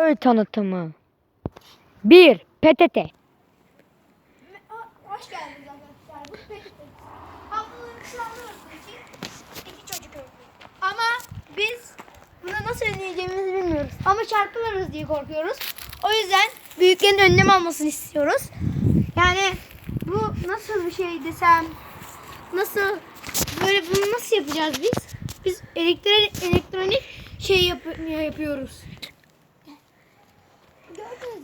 Rol tanıtımı. 1. PTT. Hoş geldiniz arkadaşlar. Bu peki. Ablaları sağlıyoruz için iki çocuk öldü. Ama biz buna nasıl önleyeceğimizi bilmiyoruz. Ama çarpılırız diye korkuyoruz. O yüzden büyüklerin önlem almasını istiyoruz. Yani bu nasıl bir şey desem nasıl böyle bunu nasıl yapacağız biz? Biz elektronik elektronik şey yap yapıyoruz.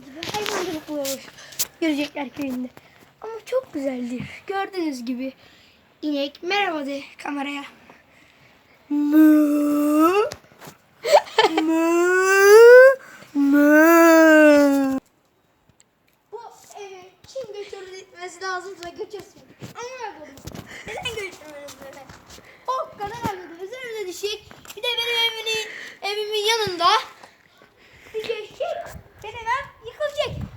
Gibi hayvancılık oluyormuş. Görecekler köyünde. Ama çok güzeldir. Gördüğünüz gibi inek merhaba de kameraya. Mı. Mı. Mı. Bu evi kim götürmesi lazımsa götürsün. Ama yapalım. Neden götürmeniz böyle? O kadar anladım. Üzerine düşecek. Bir de benim evimin, evimin yanında bir geçecek. Benim ev yıkılacak.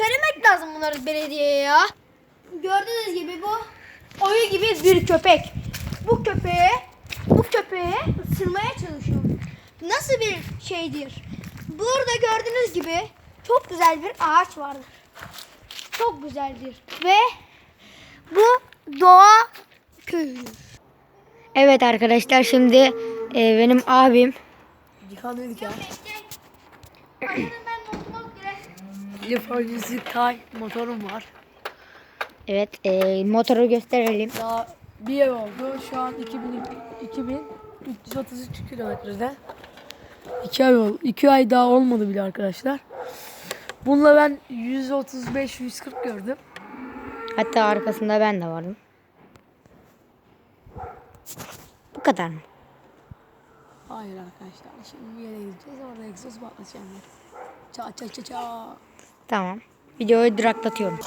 Söylemek lazım bunları belediyeye ya. Gördüğünüz gibi bu oyu gibi bir köpek. Bu köpeğe bu köpeğe ısırmaya çalışıyor. Nasıl bir şeydir? Burada gördüğünüz gibi çok güzel bir ağaç vardır. Çok güzeldir. Ve bu doğa köyüdür. Evet arkadaşlar şimdi e, benim abim dedik ya. Anladım ben. Lifornisi Tay motorum var. evet e, motoru gösterelim. Daha bir ev oldu. Şu an 2000, 2333 kilometrede. İki ay oldu. İki ay daha olmadı bile arkadaşlar. Bununla ben 135-140 gördüm. Hatta arkasında ben de vardım. Bu kadar mı? Hayır arkadaşlar. Şimdi bir yere gideceğiz. Orada egzoz patlatacağım. Ça ça ça ça. Tamam. Videoyu duraklatıyorum.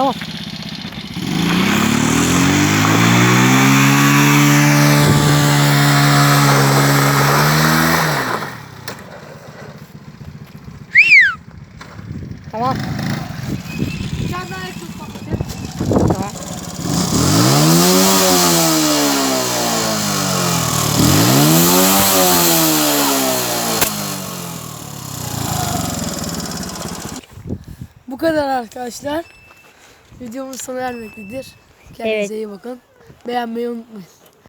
Tamam. Tamam. Biraz daha patlatacağım. Tamam. Bu kadar arkadaşlar. Videomuz sona ermektedir. Kendinize Evet. iyi bakın. Beğenmeyi unutmayın.